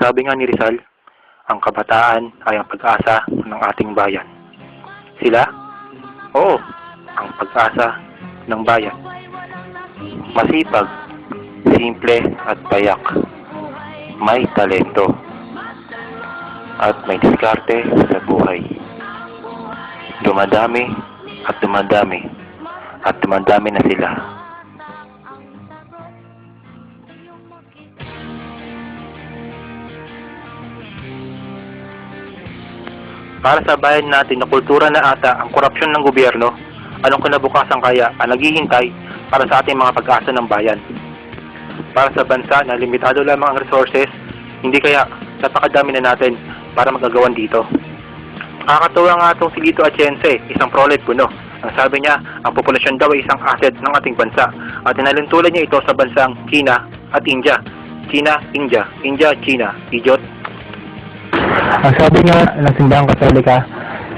Sabi nga ni Rizal, ang kabataan ay ang pag-asa ng ating bayan. Sila? Oo, ang pag-asa ng bayan. Masipag, simple at payak. May talento. At may diskarte sa buhay. Dumadami at dumadami at dumadami na sila. Para sa bayan natin na kultura na ata ang korupsyon ng gobyerno, anong kinabukasan kaya ang naghihintay para sa ating mga pag-asa ng bayan? Para sa bansa na limitado lamang ang resources, hindi kaya napakadami na natin para magagawan dito. Nakakatuwa nga itong si Lito Atiense, isang prolet puno. Ang sabi niya, ang populasyon daw ay isang asset ng ating bansa at inalintulan niya ito sa bansang China at India. China, India, India, China. Idiot. Ang sabi nga ng simbahang katolika,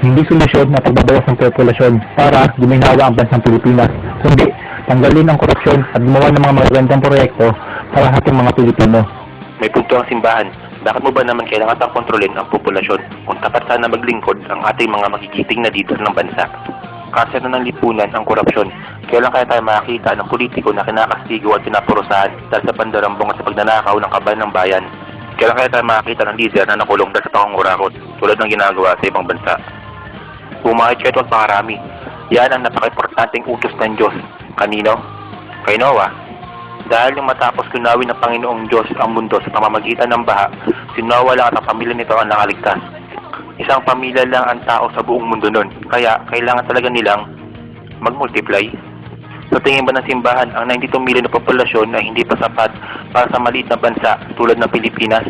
hindi solusyon na pagbabawas ng populasyon para guminawa ang bansang Pilipinas, kundi tanggalin ang korupsyon at gumawa ng mga magagandang proyekto para sa ating mga Pilipino. May punto ang simbahan. Bakit mo ba naman kailangan pang kontrolin ang populasyon kung tapat sana maglingkod ang ating mga magigiting na leader ng bansa? Kasi na ng lipunan ang korupsyon. Kailan kaya tayo makakita ng politiko na kinakastigo at pinapurusahan dahil sa pandarambong at sa pagnanakaw ng kaban ng bayan? Kailan kaya tayo makakita ng leader na nakulong dahil sa pangungurakot tulad ng ginagawa sa ibang bansa? Pumahit siya ito pakarami. Yan ang napaka-importanting utos ng Diyos. Kanino? Kay Noah. Dahil yung matapos kunawin ng Panginoong Diyos ang mundo sa pamamagitan ng baha, si Noah lang at ang pamilya nito ang nakaligtas. Isang pamilya lang ang tao sa buong mundo nun, kaya kailangan talaga nilang mag-multiply. Sa tingin ba ng simbahan, ang 92 million na populasyon ay hindi pa sapat para sa maliit na bansa tulad ng Pilipinas?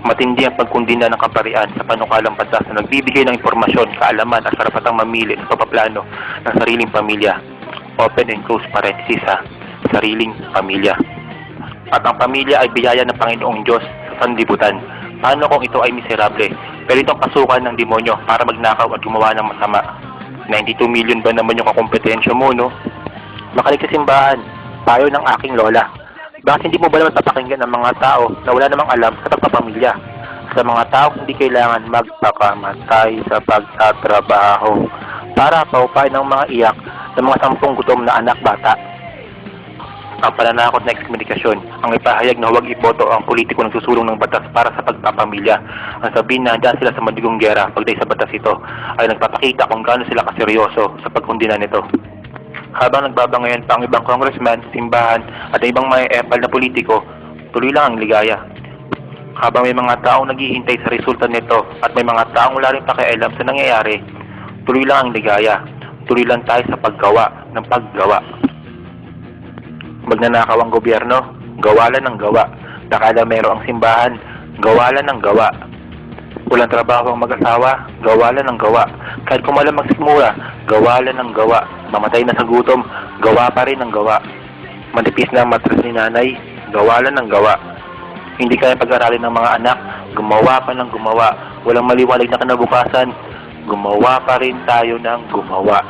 Matindi ang pagkundina ng kaparian sa panukalang batas na nagbibigay ng impormasyon, kaalaman at karapatang mamili sa papaplano ng sariling pamilya. Open and close parenthesis ha, sariling pamilya. At ang pamilya ay biyaya ng Panginoong Diyos sa sanlibutan. Paano kung ito ay miserable? Pero itong pasukan ng demonyo para magnakaw at gumawa ng masama. 92 million ba naman yung kakompetensya mo, no? Makalik sa simbahan, payo ng aking lola. Bakit hindi mo ba naman papakinggan ang mga tao na wala namang alam sa pagpapamilya? Sa mga tao hindi kailangan magpakamatay sa pagtatrabaho para paupain ng mga iyak ng mga sampung gutom na anak bata. Ang pananakot na ekskomunikasyon, ang ipahayag na huwag iboto ang politiko ng susulong ng batas para sa pagpapamilya. Ang sabihin na dyan sila sa madigong gera pagday sa batas ito ay nagpapakita kung gaano sila kaseryoso sa pagkundina nito. Habang nagbabangayan pa ang ibang congressman, simbahan at ibang mga epal na politiko, tuloy lang ang ligaya. Habang may mga taong naghihintay sa resulta nito at may mga taong wala rin pakialam sa nangyayari, tuloy lang ang ligaya. Tuloy lang tayo sa paggawa ng paggawa. Magnanakaw ang gobyerno, gawalan ng gawa. Nakala meron ang simbahan, gawalan ng gawa. Walang trabaho ang mag-asawa, gawalan ng gawa. Kahit kumalang magsimura, gawalan ng gawa. Mamatay na sa gutom, gawa pa rin ng gawa. Manipis na ang matras ni nanay, gawalan ng gawa. Hindi kaya pag-aralin ng mga anak, gumawa pa ng gumawa. Walang maliwalag na kinabukasan, gumawa pa rin tayo ng gumawa.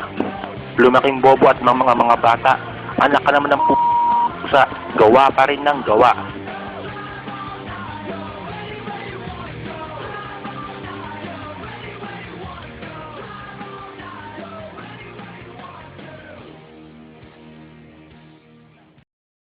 Lumaking bobo at mga mga, mga bata, anak ka naman ng pusa, gawa pa rin ng gawa.